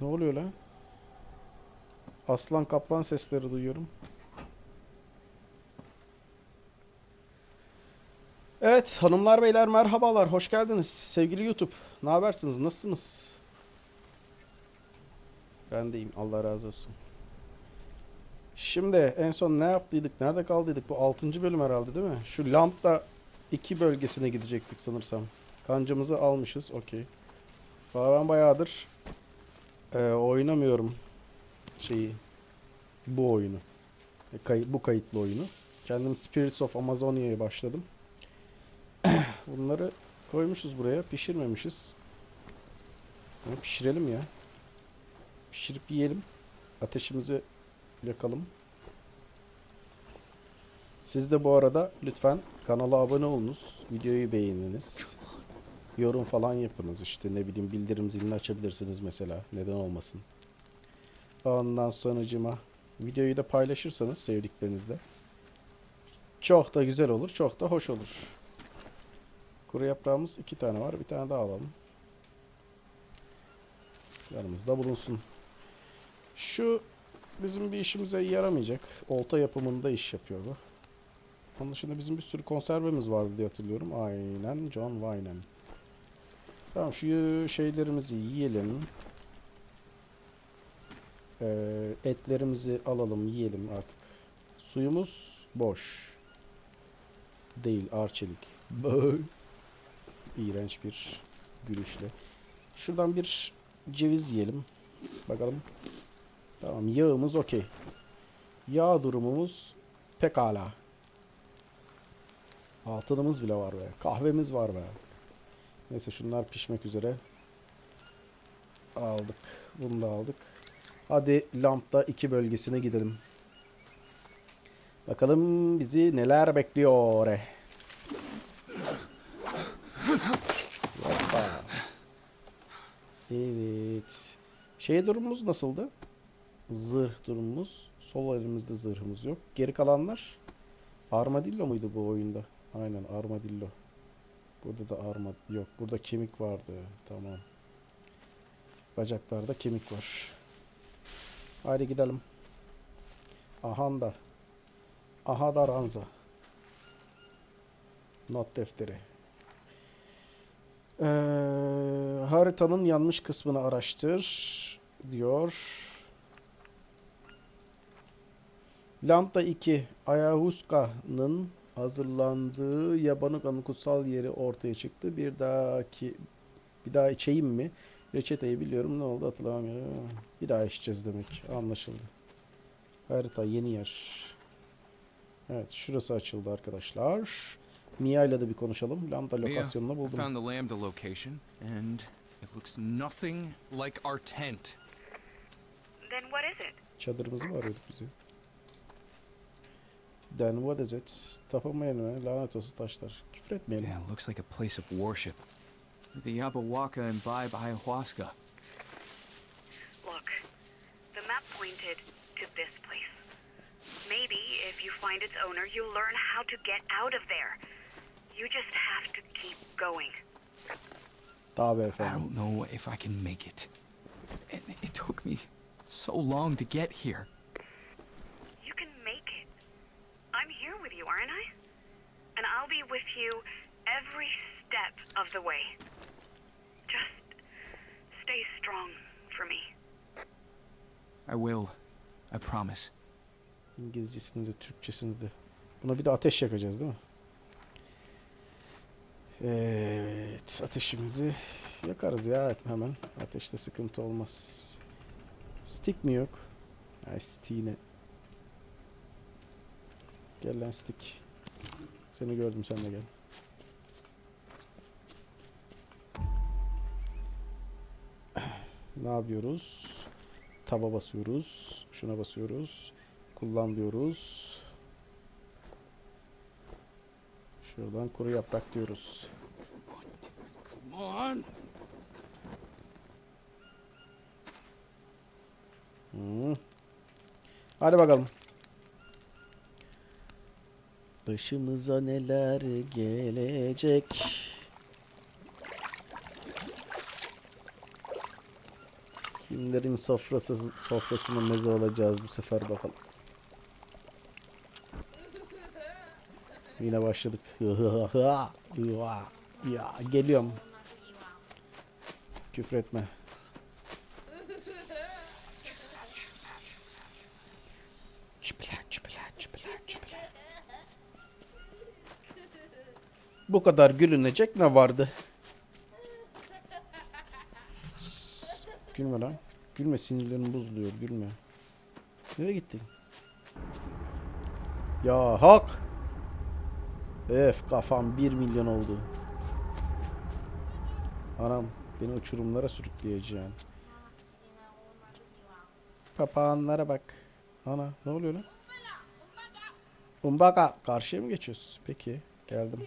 Ne oluyor lan? Aslan kaplan sesleri duyuyorum. Evet hanımlar beyler merhabalar hoş geldiniz sevgili YouTube. Ne habersiniz nasılsınız? Ben deyim Allah razı olsun. Şimdi en son ne yaptıydık nerede kaldıydık bu 6. bölüm herhalde değil mi? Şu Lambda 2 bölgesine gidecektik sanırsam. Kancamızı almışız okey. Ben bayağıdır e, oynamıyorum şeyi bu oyunu. E, kay- bu kayıtlı oyunu. Kendim Spirits of Amazonia'ya başladım. Bunları koymuşuz buraya. Pişirmemişiz. Bunu pişirelim ya. Pişirip yiyelim. Ateşimizi yakalım. Siz de bu arada lütfen kanala abone olunuz. Videoyu beğeniniz. Yorum falan yapınız işte ne bileyim bildirim zilini açabilirsiniz mesela. Neden olmasın. Ondan sonucuma videoyu da paylaşırsanız sevdiklerinizle çok da güzel olur, çok da hoş olur. Kuru yaprağımız iki tane var. Bir tane daha alalım. Yanımızda bulunsun. Şu bizim bir işimize yaramayacak. Olta yapımında iş yapıyor bu. Onun dışında bizim bir sürü konservemiz vardı diye hatırlıyorum. Aynen John Wynem. Tamam şu şeylerimizi yiyelim. Ee, etlerimizi alalım yiyelim artık. Suyumuz boş. Değil arçelik. İğrenç bir gülüşle. Şuradan bir ceviz yiyelim. Bakalım. Tamam yağımız okey. Yağ durumumuz pekala. Altınımız bile var be. Kahvemiz var be. Neyse şunlar pişmek üzere. Aldık. Bunu da aldık. Hadi Lambda 2 bölgesine gidelim. Bakalım bizi neler bekliyor. Hoppa. Evet. Şey durumumuz nasıldı? Zırh durumumuz. Sol elimizde zırhımız yok. Geri kalanlar Armadillo muydu bu oyunda? Aynen armadillo. Burada da armad yok. Burada kemik vardı. Tamam. Bacaklarda kemik var. Haydi gidelim. Ahanda. Aha da ranza. Not defteri. Ee, haritanın yanlış kısmını araştır diyor. Lambda 2 Ayahuasca'nın hazırlandığı Yabanuka'nın kutsal yeri ortaya çıktı. Bir dahaki bir daha içeyim mi? Reçeteyi biliyorum ne oldu hatırlamıyorum. Bir daha içeceğiz demek. Anlaşıldı. Harita yeni yer. Evet şurası açıldı arkadaşlar. Mia ile de bir konuşalım. Lambda lokasyonunu buldum. found the Lambda location, and it looks nothing like our tent. Then what is it? Çadırımızı mı arıyorduk bizi? Then what is it? Tapınmayın mı? Lanet olsun taşlar. Küfür etmeyelim. Yeah, it looks like a place of worship. The Yabawaka imbibe ayahuasca. Look, the map pointed to this place. Maybe if you find its owner, you'll learn how to get out of there. You just have to keep going. Tabi I don't know if I can make it. It, it took me so long to get here. Aren't I? And I'll be with you every step of the way. Just stay strong for me. I will. I promise. İngilizcesini de Türkçesini de. Buna bir de ateş yakacağız değil mi? Evet. Ateşimizi yakarız ya hemen. Ateşte sıkıntı olmaz. Stick mi yok? Ay stick'ine. Gel lan. Seni gördüm sen de gel. Ne yapıyoruz? Taba basıyoruz. Şuna basıyoruz. Kullan diyoruz. Şuradan kuru yaprak diyoruz. Hadi bakalım. Başımıza neler gelecek? Kimlerin sofrası, sofrasına meze olacağız bu sefer bakalım. Yine başladık. ya geliyorum. Küfretme. Çıpla Bu kadar gülünecek ne vardı? Gülme lan. Gülme sinirlerim bozuluyor gülme. Nereye gittin? Ya hak. Öf kafam 1 milyon oldu. Anam beni uçurumlara sürükleyeceksin. Papağanlara bak. Ana ne oluyor lan? Umbaka karşıya mı geçiyoruz? Peki geldim.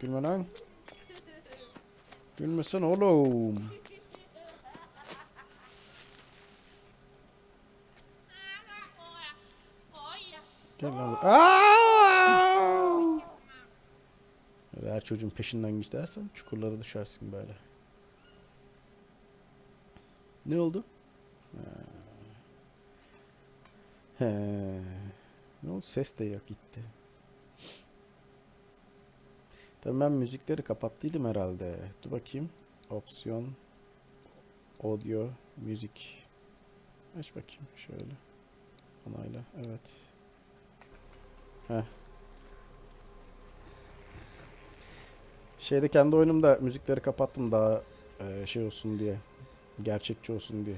Gülme lan. Gülmesin oğlum. Gel lan. her çocuğun peşinden gidersen çukurlara düşersin böyle. Ne oldu? Ha. He. Ne oldu? Ses de yok gitti. Tabii ben müzikleri kapattıydım herhalde. Dur bakayım. Opsiyon. Audio. Müzik. Aç bakayım şöyle. Onayla. Evet. Heh. Şeyde kendi oyunumda müzikleri kapattım daha e, şey olsun diye. Gerçekçi olsun diye.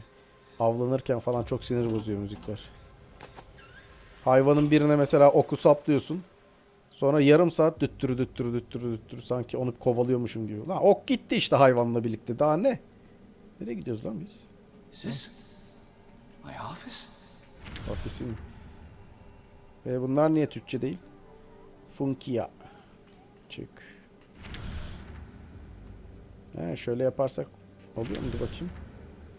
Avlanırken falan çok sinir bozuyor müzikler. Hayvanın birine mesela oku saplıyorsun. Sonra yarım saat düttürü düttürü düttürü düttürü sanki onu kovalıyormuşum diyor. Lan ok gitti işte hayvanla birlikte. Daha ne? Nereye gidiyoruz lan biz? Is this my office? Ofisim. Ve bunlar niye Türkçe değil? Funkia. Çık. He, şöyle yaparsak oluyor mu? Dur bakayım.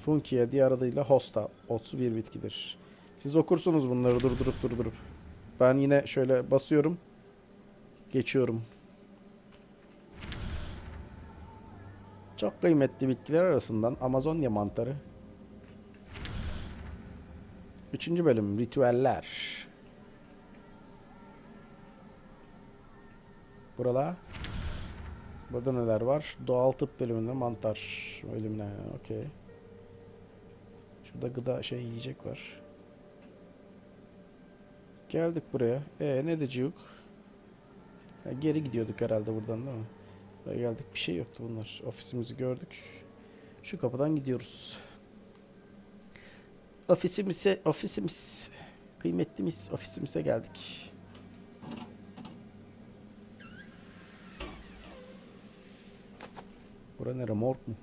Funkia diğer adıyla hosta. Otsu bir bitkidir. Siz okursunuz bunları durdurup durdurup. Ben yine şöyle basıyorum. Geçiyorum. Çok kıymetli bitkiler arasından Amazonya mantarı. Üçüncü bölüm ritüeller. Burada. Burada neler var? Doğal tıp bölümünde mantar bölümüne. Okey. Şurada gıda şey yiyecek var. Geldik buraya. E ne diyecek? Ha, geri gidiyorduk herhalde buradan değil mi? Buraya geldik bir şey yoktu bunlar. Ofisimizi gördük. Şu kapıdan gidiyoruz. Ofisimize, ofisimiz, kıymetlimiz ofisimize geldik. Bura ne remork mu?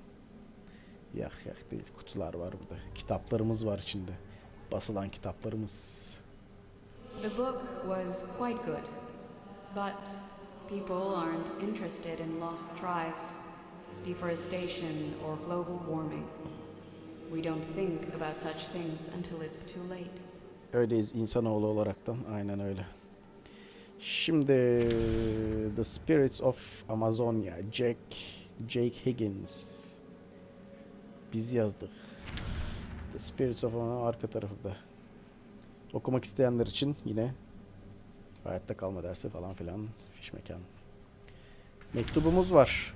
Yak yak değil kutular var burada. Kitaplarımız var içinde. Basılan kitaplarımız. The book was quite good, but people aren't interested in lost tribes, deforestation, or global warming. We don't think about such things until it's too late. Öyleyiz insanoğlu olaraktan. Aynen öyle. Şimdi The Spirits of Amazonia. Jack Jake Higgins. Biz yazdık. The Spirits of Amazonia arka tarafında. Okumak isteyenler için yine hayatta kalma dersi falan filan fiş mekan. Mektubumuz var.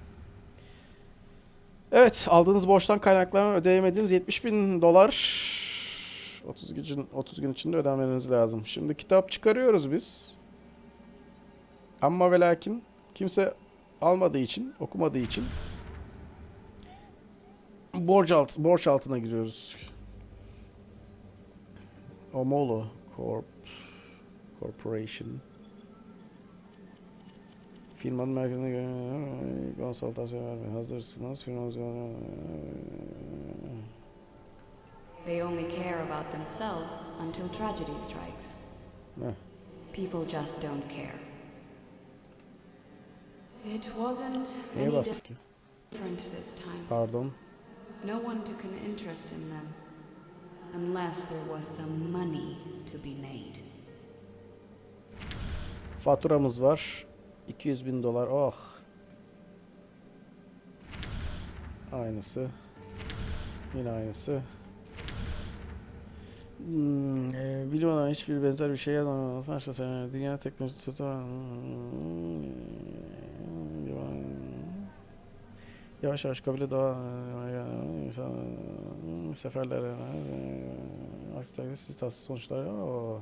Evet aldığınız borçtan kaynaklanan ödeyemediğiniz 70 bin dolar 30 gün, 30 gün içinde ödemeniz lazım. Şimdi kitap çıkarıyoruz biz. Ama ve lakin kimse almadığı için, okumadığı için borç, alt, borç altına giriyoruz. Omolo Corp Corporation Firmanın merkezine göre konsultasyon vermeye hazırsınız. Firmanız They only care about themselves until tragedy strikes. Heh. People just don't care. It wasn't Neye any bastık ya? different this time. Pardon. No one took an interest in them, unless there was some money to be made. Faturamız var. 200 bin dolar. Oh. Aynısı. Yine aynısı. Hmm, e, biliyorlar hiçbir benzer bir şey yapamaz. Sonuçta sen dünya teknolojisi satın Yavaş yavaş kabile doğa insan seferlere aksi takdirde siz tatsız sonuçlar Oo.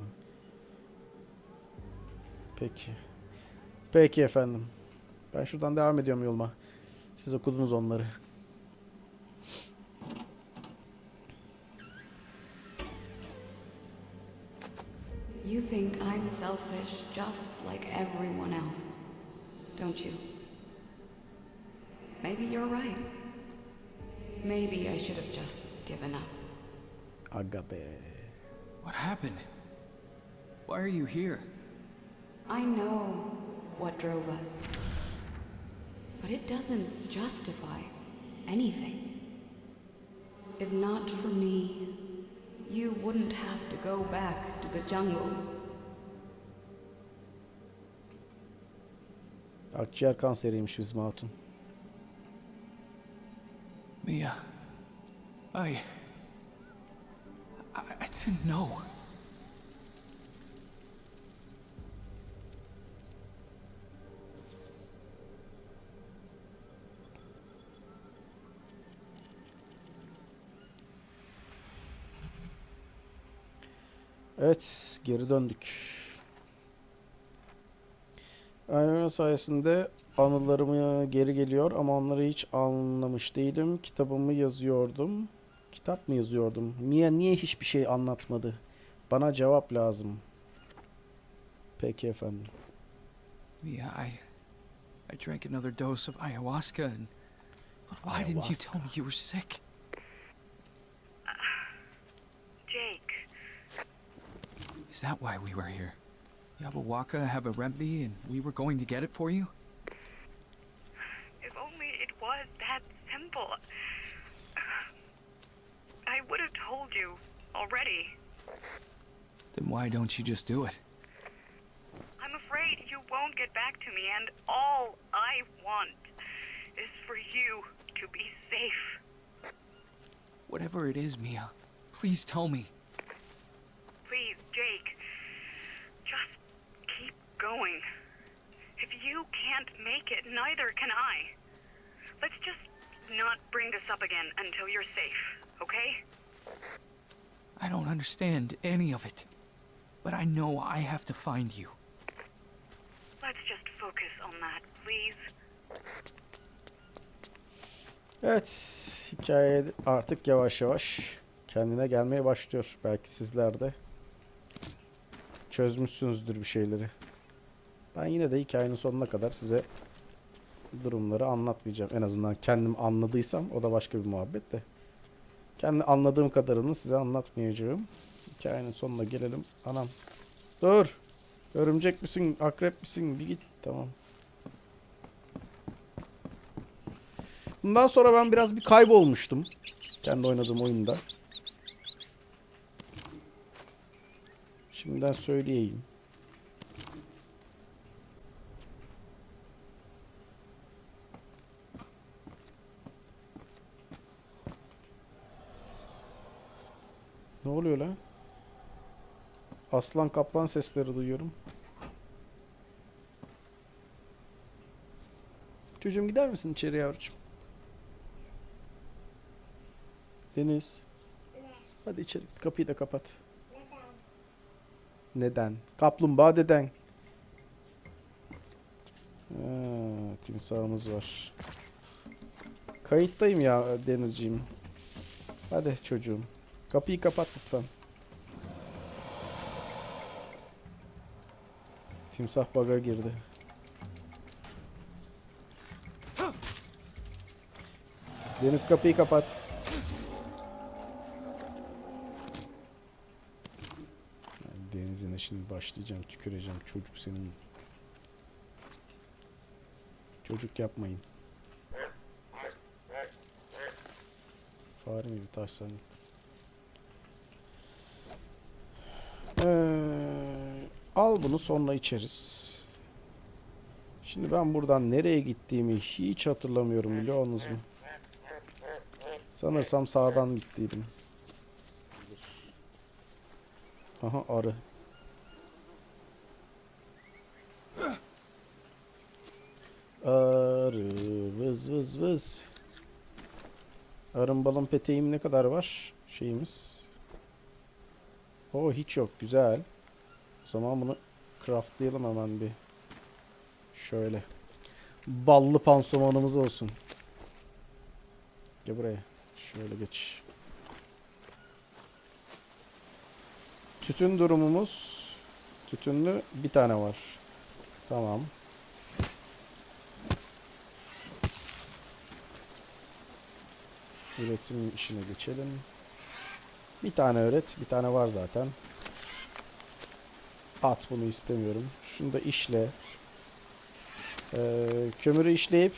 Peki. Peki efendim. Ben şuradan devam ediyorum yoluma. Siz okudunuz onları. You think I'm selfish just like everyone else, don't you? Maybe you're right. Maybe I should have just given up. Aga be. What happened? Why are you here? I know what drove us. But it doesn't justify anything. If not for me, you wouldn't have to go back to the jungle. Akciğer kanseriymiş bizim hatun. Mia. I. I, I didn't know. Evet, geri döndük. Aynen sayesinde anılarımı geri geliyor ama onları hiç anlamış değilim. Kitabımı yazıyordum. Kitap mı yazıyordum? Mia niye hiçbir şey anlatmadı? Bana cevap lazım. Peki efendim. Mia, I. I drank another dose of ayahuasca and. Why didn't you tell me you were sick? Is that why we were here? Yabawaka have a remedy and we were going to get it for you? if only it was that simple. I would have told you already. Then why don't you just do it? I'm afraid you won't get back to me, and all I want is for you to be safe. Whatever it is, Mia, please tell me. Going. If you can't make it, neither can I. Let's just not bring this up again until you're safe, okay? I don't understand any of it. But I know I have to find you. Let's just focus on that, please. Evet, hikaye artık yavaş yavaş kendine gelmeye başlıyor. Belki sizler de çözmüşsünüzdür bir şeyleri. Ben yine de hikayenin sonuna kadar size durumları anlatmayacağım. En azından kendim anladıysam o da başka bir muhabbet de. Kendi anladığım kadarını size anlatmayacağım. Hikayenin sonuna gelelim. Anam. Dur. Örümcek misin? Akrep misin? Bir git. Tamam. Bundan sonra ben biraz bir kaybolmuştum. Kendi oynadığım oyunda. Şimdiden söyleyeyim. Ne oluyor lan? Aslan kaplan sesleri duyuyorum. Çocuğum gider misin içeri yavrucuğum? Deniz. Hadi içeri git. Kapıyı da kapat. Neden? Kaplumbağa deden. Ha, timsahımız var. Kayıttayım ya Denizciğim. Hadi çocuğum. Kapıyı kapat lütfen. Timsah baga girdi. Deniz kapıyı kapat. Deniz'ine şimdi başlayacağım, tüküreceğim. Çocuk senin. Çocuk yapmayın. Fare mi bir Ee, al bunu sonra içeriz. Şimdi ben buradan nereye gittiğimi hiç hatırlamıyorum biliyor musunuz mu? Sanırsam sağdan gittiydim. Aha arı. Arı vız vız vız. Arın balon peteğim ne kadar var? Şeyimiz. O hiç yok. Güzel. O zaman bunu craftlayalım hemen bir. Şöyle. Ballı pansumanımız olsun. Gel buraya. Şöyle geç. Tütün durumumuz tütünlü bir tane var. Tamam. Üretim işine geçelim. Bir tane öğret. Bir tane var zaten. At bunu istemiyorum. Şunu da işle. Ee, kömürü işleyip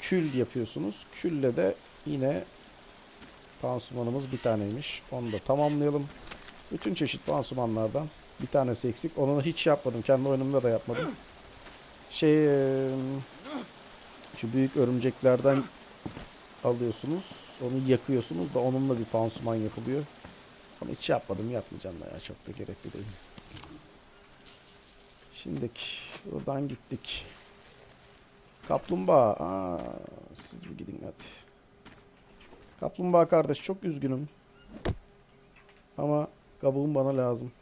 kül yapıyorsunuz. Külle de yine pansumanımız bir taneymiş. Onu da tamamlayalım. Bütün çeşit pansumanlardan bir tanesi eksik. Onu hiç yapmadım. Kendi oyunumda da yapmadım. Şey eee, şu büyük örümceklerden alıyorsunuz. Onu yakıyorsunuz da onunla bir pansuman yapılıyor. Onu hiç yapmadım. Yapmayacağım da ya. Çok da gerekli değil. Şimdiki buradan gittik. Kaplumbağa. Aa, siz bir gidin hadi. Kaplumbağa kardeş çok üzgünüm. Ama kabuğum bana lazım.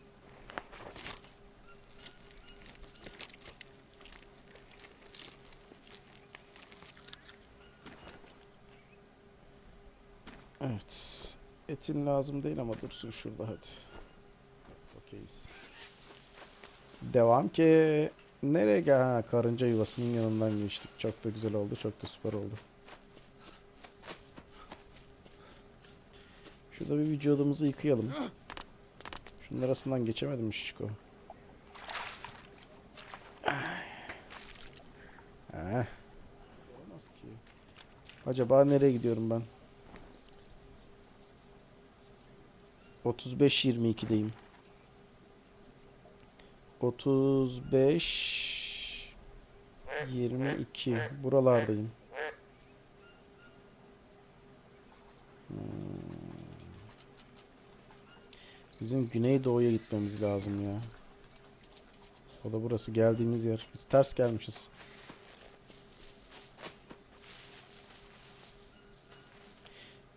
Etin lazım değil ama dursun şurada hadi. Okeyiz. Devam ki. Nereye gel? Ha, karınca yuvasının yanından geçtik. Çok da güzel oldu. Çok da süper oldu. Şurada bir vücudumuzu yıkayalım. Şunun arasından geçemedim Şişko. Heh. Acaba nereye gidiyorum ben? 35-22'deyim. 35 22 buralardayım. Hmm. Bizim güneydoğuya gitmemiz lazım ya. O da burası geldiğimiz yer. Biz ters gelmişiz.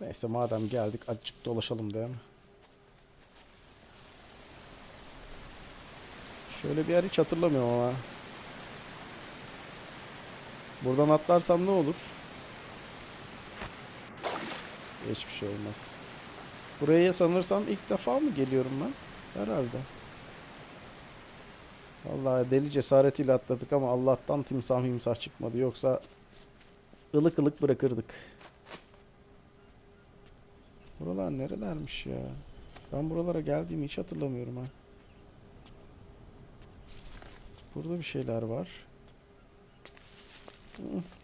Neyse madem geldik azıcık dolaşalım değil mi? Şöyle bir yer hiç hatırlamıyorum ama. Buradan atlarsam ne olur? Hiçbir şey olmaz. Buraya sanırsam ilk defa mı geliyorum ben? Herhalde. Vallahi deli cesaretiyle atladık ama Allah'tan timsah mimsah çıkmadı. Yoksa ılık ılık bırakırdık. Buralar nerelermiş ya? Ben buralara geldiğimi hiç hatırlamıyorum ha. Burada bir şeyler var.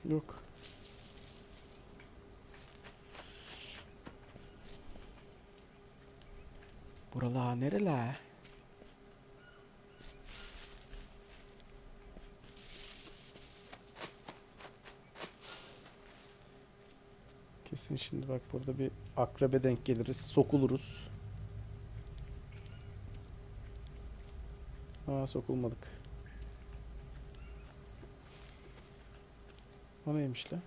Yok. Buralar nereler? Kesin şimdi bak burada bir akrebe denk geliriz. Sokuluruz. Aa sokulmadık. O neymiş lan?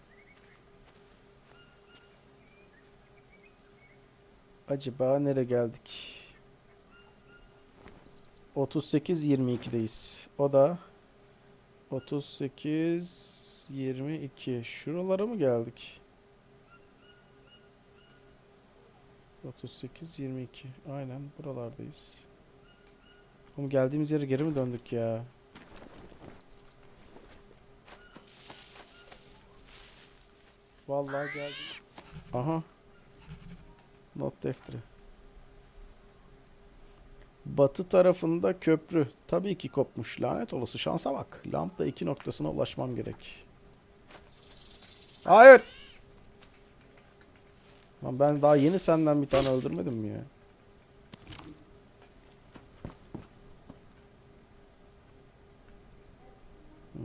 Acaba nereye geldik? 38 22'deyiz. O da 38 22. Şuralara mı geldik? 38 22. Aynen buralardayız. Oğlum geldiğimiz yere geri mi döndük ya? Vallahi geldik. Aha. Not defteri. Batı tarafında köprü. Tabii ki kopmuş. Lanet olası şansa bak. Lambda 2 noktasına ulaşmam gerek. Hayır. Lan ben daha yeni senden bir tane öldürmedim mi ya? Hmm.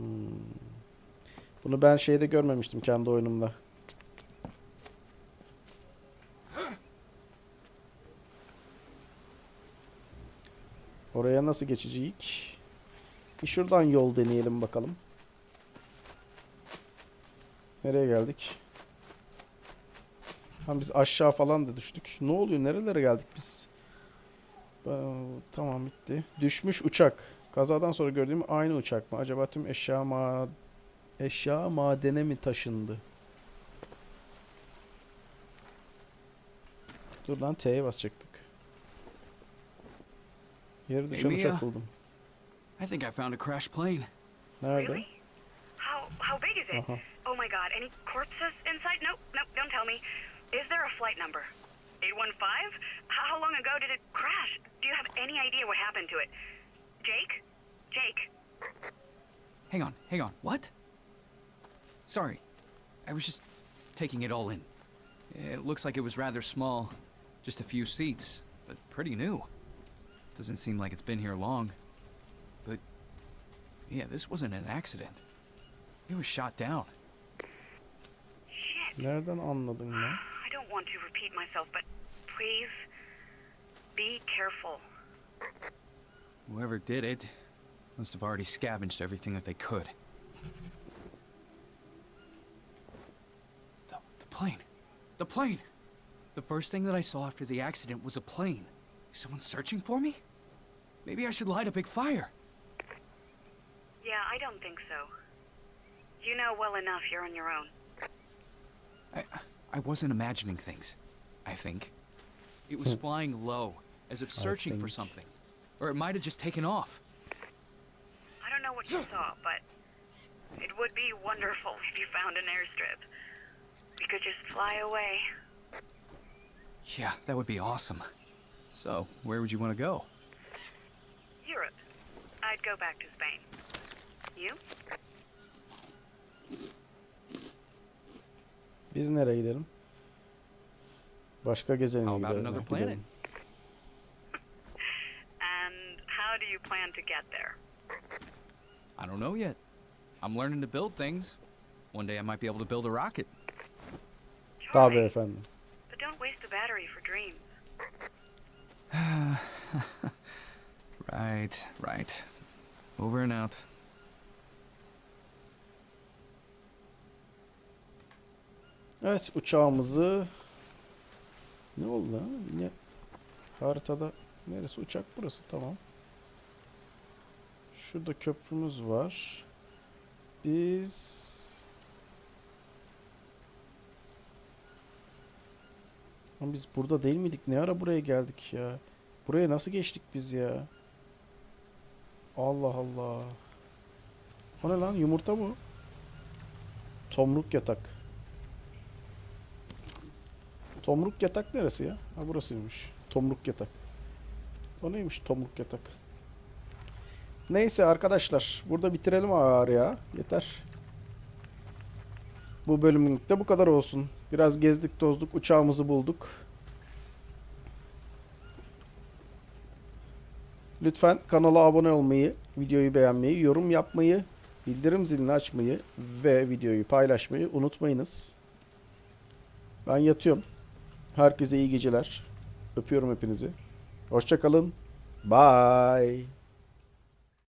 Bunu ben şeyde görmemiştim kendi oyunumda. Nasıl geçecek? Bir şuradan yol deneyelim bakalım. Nereye geldik? Ha biz aşağı falan da düştük. Ne oluyor? Nerelere geldik biz? Tamam bitti. Düşmüş uçak. Kazadan sonra gördüğüm aynı uçak mı? Acaba tüm eşya ma eşya madene mi taşındı? Dur lan T'ye basacaktık. Yere düşen Amy, uçak uh, buldum. I think I found a crashed plane. Nerede? Really? How how big is it? Uh-huh. Oh my god, any corpses inside? Nope, nope, don't tell me. Is there a flight number? 815? How how long ago did it crash? Do you have any idea what happened to it? Jake? Jake? Hang on, hang on. What? Sorry. I was just taking it all in. It looks like it was rather small. Just a few seats, but pretty new. Doesn't seem like it's been here long. But yeah, this wasn't an accident. It was shot down. Shit. Nereden anladın lan? Ah, I don't want to repeat myself, but please be careful. Whoever did it must have already scavenged everything that they could. The, the plane. The plane! The first thing that I saw after the accident was a plane. Is someone searching for me? Maybe I should light a big fire. Yeah, I don't think so. You know well enough you're on your own. I, I wasn't imagining things, I think. It was hmm. flying low, as if searching for something. Or it might have just taken off. I don't know what you saw, but it would be wonderful if you found an airstrip. We could just fly away. Yeah, that would be awesome. So, where would you want to go? Europe. I'd go back to Spain. You? Biz nereye gidelim? Başka gezegene How about gidelim. another ha, planet? gidelim. And how do you plan to get there? I don't know yet. I'm learning to build things. One day I might be able to build a rocket. Tabii Try, efendim. Right, right. Over and out. Evet uçağımızı ne oldu lan? Yine haritada neresi uçak burası tamam. Şurada köprümüz var. Biz Ama biz burada değil miydik? Ne ara buraya geldik ya? Buraya nasıl geçtik biz ya? Allah Allah. O ne lan? Yumurta mı? Tomruk yatak. Tomruk yatak neresi ya? Ha burasıymış. Tomruk yatak. O neymiş tomruk yatak? Neyse arkadaşlar. Burada bitirelim ağır ya. Yeter. Bu bölümlük de bu kadar olsun. Biraz gezdik tozduk. Uçağımızı bulduk. Lütfen kanala abone olmayı, videoyu beğenmeyi, yorum yapmayı, bildirim zilini açmayı ve videoyu paylaşmayı unutmayınız. Ben yatıyorum. Herkese iyi geceler. Öpüyorum hepinizi. Hoşçakalın. Bye.